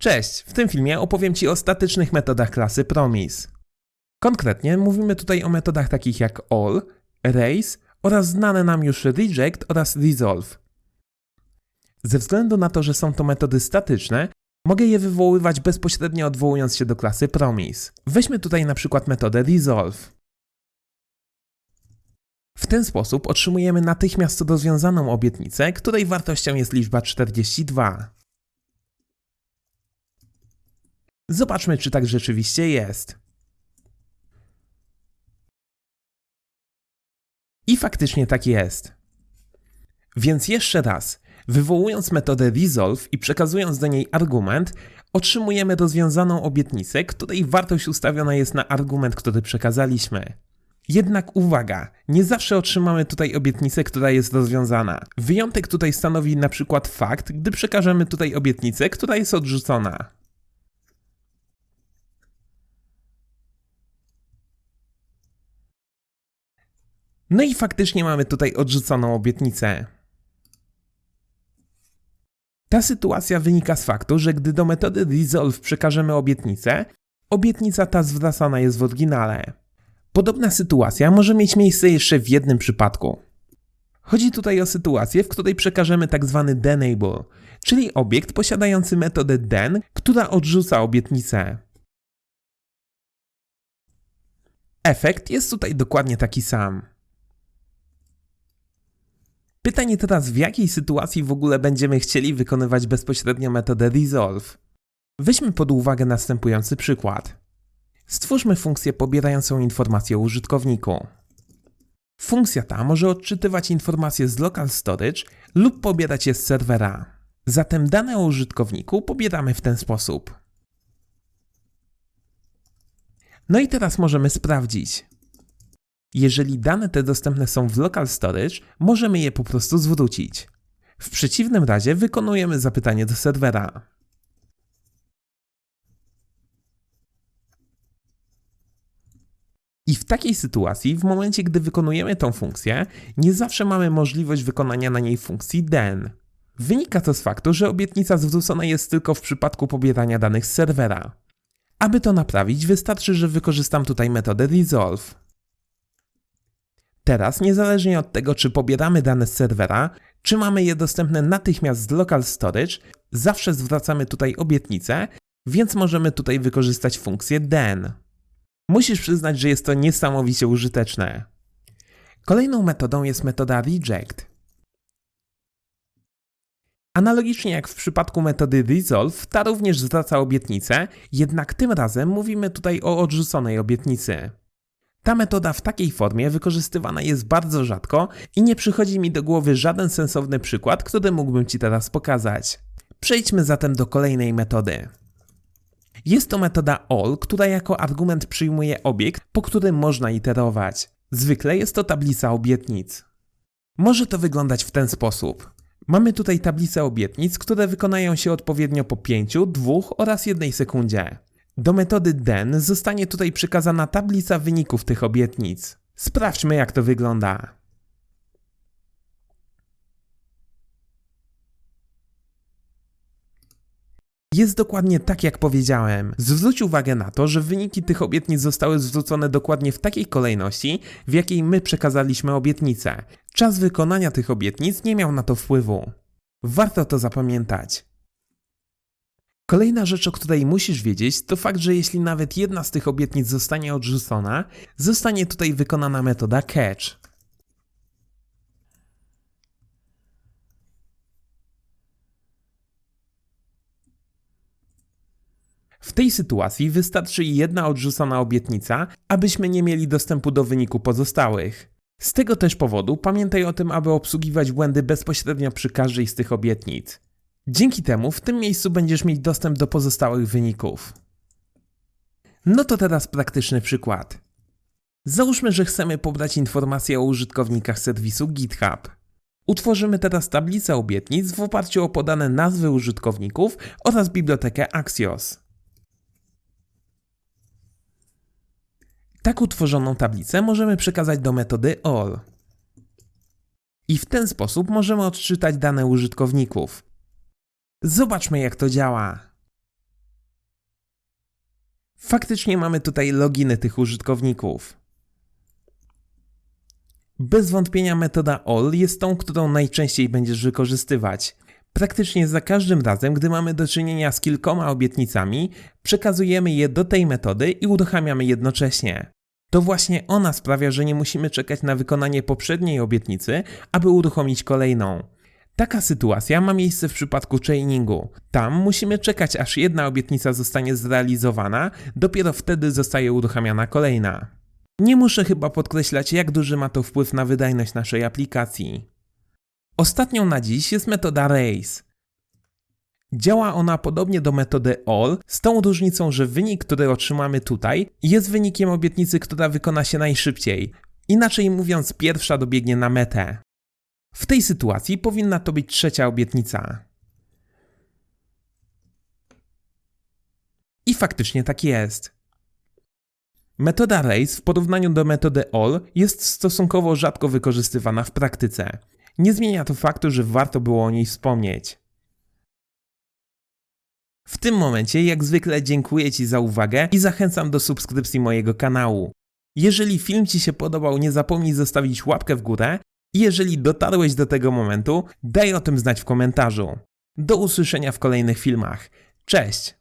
Cześć, w tym filmie opowiem Ci o statycznych metodach klasy Promise. Konkretnie mówimy tutaj o metodach takich jak all, raise oraz znane nam już reject oraz resolve. Ze względu na to, że są to metody statyczne, mogę je wywoływać bezpośrednio odwołując się do klasy Promise. Weźmy tutaj na przykład metodę resolve. W ten sposób otrzymujemy natychmiast rozwiązaną obietnicę, której wartością jest liczba 42. Zobaczmy, czy tak rzeczywiście jest. I faktycznie tak jest. Więc jeszcze raz, wywołując metodę resolve i przekazując do niej argument, otrzymujemy rozwiązaną obietnicę, której wartość ustawiona jest na argument, który przekazaliśmy. Jednak uwaga, nie zawsze otrzymamy tutaj obietnicę, która jest rozwiązana. Wyjątek tutaj stanowi na przykład fakt, gdy przekażemy tutaj obietnicę, która jest odrzucona. No i faktycznie mamy tutaj odrzuconą obietnicę. Ta sytuacja wynika z faktu, że gdy do metody resolve przekażemy obietnicę, obietnica ta zwracana jest w oryginale. Podobna sytuacja może mieć miejsce jeszcze w jednym przypadku. Chodzi tutaj o sytuację, w której przekażemy tzw. denable, czyli obiekt posiadający metodę den, która odrzuca obietnicę. Efekt jest tutaj dokładnie taki sam. Pytanie teraz, w jakiej sytuacji w ogóle będziemy chcieli wykonywać bezpośrednio metodę resolve? Weźmy pod uwagę następujący przykład. Stwórzmy funkcję pobierającą informacje o użytkowniku. Funkcja ta może odczytywać informacje z local storage lub pobierać je z serwera. Zatem dane o użytkowniku pobieramy w ten sposób. No i teraz możemy sprawdzić. Jeżeli dane te dostępne są w local storage, możemy je po prostu zwrócić. W przeciwnym razie wykonujemy zapytanie do serwera. I w takiej sytuacji, w momencie gdy wykonujemy tą funkcję, nie zawsze mamy możliwość wykonania na niej funkcji den. Wynika to z faktu, że obietnica zwrócona jest tylko w przypadku pobierania danych z serwera. Aby to naprawić, wystarczy, że wykorzystam tutaj metodę resolve. Teraz, niezależnie od tego, czy pobieramy dane z serwera, czy mamy je dostępne natychmiast z local storage, zawsze zwracamy tutaj obietnicę, więc możemy tutaj wykorzystać funkcję den. Musisz przyznać, że jest to niesamowicie użyteczne. Kolejną metodą jest metoda reject. Analogicznie jak w przypadku metody resolve, ta również zwraca obietnicę, jednak tym razem mówimy tutaj o odrzuconej obietnicy. Ta metoda w takiej formie wykorzystywana jest bardzo rzadko i nie przychodzi mi do głowy żaden sensowny przykład, który mógłbym Ci teraz pokazać. Przejdźmy zatem do kolejnej metody. Jest to metoda all, która jako argument przyjmuje obiekt, po którym można iterować. Zwykle jest to tablica obietnic. Może to wyglądać w ten sposób. Mamy tutaj tablicę obietnic, które wykonają się odpowiednio po 5, 2 oraz 1 sekundzie. Do metody den zostanie tutaj przekazana tablica wyników tych obietnic. Sprawdźmy jak to wygląda. Jest dokładnie tak jak powiedziałem. Zwróć uwagę na to, że wyniki tych obietnic zostały zwrócone dokładnie w takiej kolejności, w jakiej my przekazaliśmy obietnicę. Czas wykonania tych obietnic nie miał na to wpływu. Warto to zapamiętać. Kolejna rzecz, o której musisz wiedzieć, to fakt, że jeśli nawet jedna z tych obietnic zostanie odrzucona, zostanie tutaj wykonana metoda catch. W tej sytuacji wystarczy jedna odrzucona obietnica, abyśmy nie mieli dostępu do wyniku pozostałych. Z tego też powodu pamiętaj o tym, aby obsługiwać błędy bezpośrednio przy każdej z tych obietnic. Dzięki temu w tym miejscu będziesz mieć dostęp do pozostałych wyników. No to teraz praktyczny przykład. Załóżmy, że chcemy pobrać informacje o użytkownikach serwisu GitHub. Utworzymy teraz tablicę obietnic w oparciu o podane nazwy użytkowników oraz bibliotekę Axios. Tak utworzoną tablicę możemy przekazać do metody all. I w ten sposób możemy odczytać dane użytkowników. Zobaczmy jak to działa. Faktycznie mamy tutaj loginy tych użytkowników. Bez wątpienia metoda all jest tą, którą najczęściej będziesz wykorzystywać. Praktycznie za każdym razem, gdy mamy do czynienia z kilkoma obietnicami, przekazujemy je do tej metody i uruchamiamy jednocześnie. To właśnie ona sprawia, że nie musimy czekać na wykonanie poprzedniej obietnicy, aby uruchomić kolejną. Taka sytuacja ma miejsce w przypadku chainingu. Tam musimy czekać, aż jedna obietnica zostanie zrealizowana, dopiero wtedy zostaje uruchamiana kolejna. Nie muszę chyba podkreślać, jak duży ma to wpływ na wydajność naszej aplikacji. Ostatnią na dziś jest metoda raise. Działa ona podobnie do metody all, z tą różnicą, że wynik, który otrzymamy tutaj, jest wynikiem obietnicy, która wykona się najszybciej. Inaczej mówiąc, pierwsza dobiegnie na metę. W tej sytuacji powinna to być trzecia obietnica. I faktycznie tak jest. Metoda raise w porównaniu do metody all jest stosunkowo rzadko wykorzystywana w praktyce. Nie zmienia to faktu, że warto było o niej wspomnieć. W tym momencie, jak zwykle, dziękuję Ci za uwagę i zachęcam do subskrypcji mojego kanału. Jeżeli film Ci się podobał, nie zapomnij zostawić łapkę w górę jeżeli dotarłeś do tego momentu, daj o tym znać w komentarzu. Do usłyszenia w kolejnych filmach. Cześć!